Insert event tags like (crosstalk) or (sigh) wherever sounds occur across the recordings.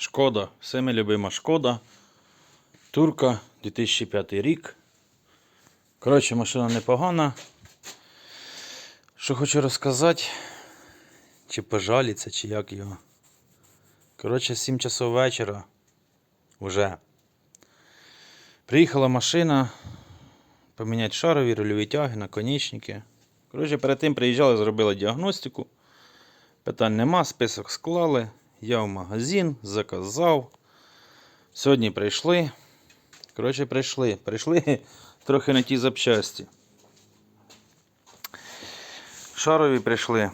Шкода, всеми любима шкода. Турка 2005 рік. Коротше, машина непогана. Що хочу розказати, чи пожаліться, чи як його. Коротше, 7 часов вечора. Уже. Приїхала машина. Поміняти шарові, рульові тяги, наконечники. Коротше, перед тим приїжджали, зробили діагностику. Питань нема, список склали. Я в магазин, заказав. Сьогодні прийшли. Коротше, прийшли. Прийшли (laughs) трохи на ті запчасті. Шарові прийшли.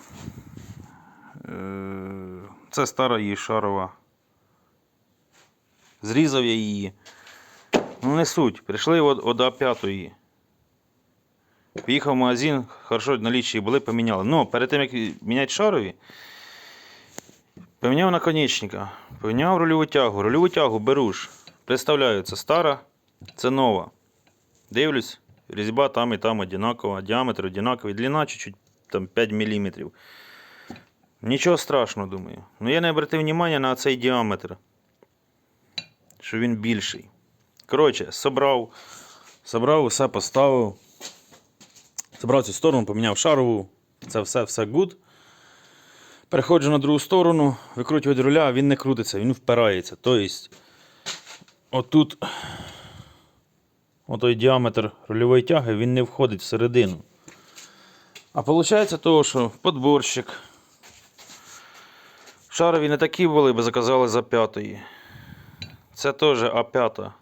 Е, Це стара її шарова. Зрізав я її. Ну, не суть. Прийшли от, от А5. Поїхав в магазин, хорошо, налічі були, поміняли. Ну, перед тим, як міняти шарові, поміняв наконечника, поміняв рульову тягу. Рульову тягу беру ж. Представляю, це стара, це нова. Дивлюсь, різьба там і там одинакова, діаметр одинаковий, длина чуть-чуть там 5 мм. Нічого страшного, думаю. Ну я не обратив увагу на цей діаметр. Що він більший. Коротше, собрав, собрав, усе поставив. Забрав цю сторону, поміняв шарову. Це все, все good. Переходжу на другу сторону, викручую руля, він не крутиться, він впирається. Тобто, отут, отой діаметр рульової тяги, він не входить всередину. А виходить того, що подборщик. Шарові не такі були, бо заказали за п'ятої. Це теж А5.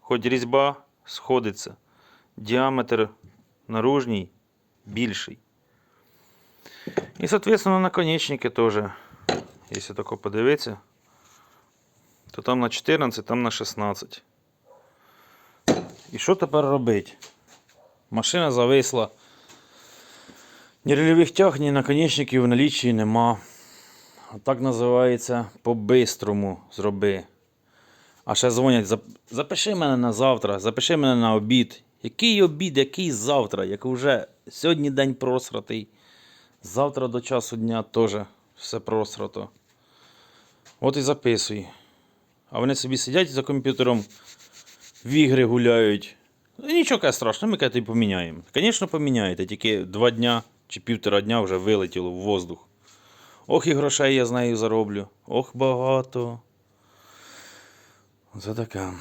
Хоч різьба сходиться. Діаметр наружній більший. І, соответственно, наконечники теж. Якщо тако подивитися, то там на 14, там на 16. І що тепер робити? Машина зависла. Ні рельових тяг, ні наконечників в наліччі нема. Так називається по-бистрому зроби. А ще дзвонять, запиши мене на завтра, запиши мене на обід. Який обід, який завтра, як вже сьогодні день просратий. Завтра до часу дня теж все просрато. От і записуй. А вони собі сидять за комп'ютером, в ігри гуляють. Ну, нічого страшного, ми каже, поміняємо. Звісно, поміняєте, тільки два дня чи півтора дня вже вилетіло в воздух. Ох і грошей я з нею зароблю. Ох багато. Це таке.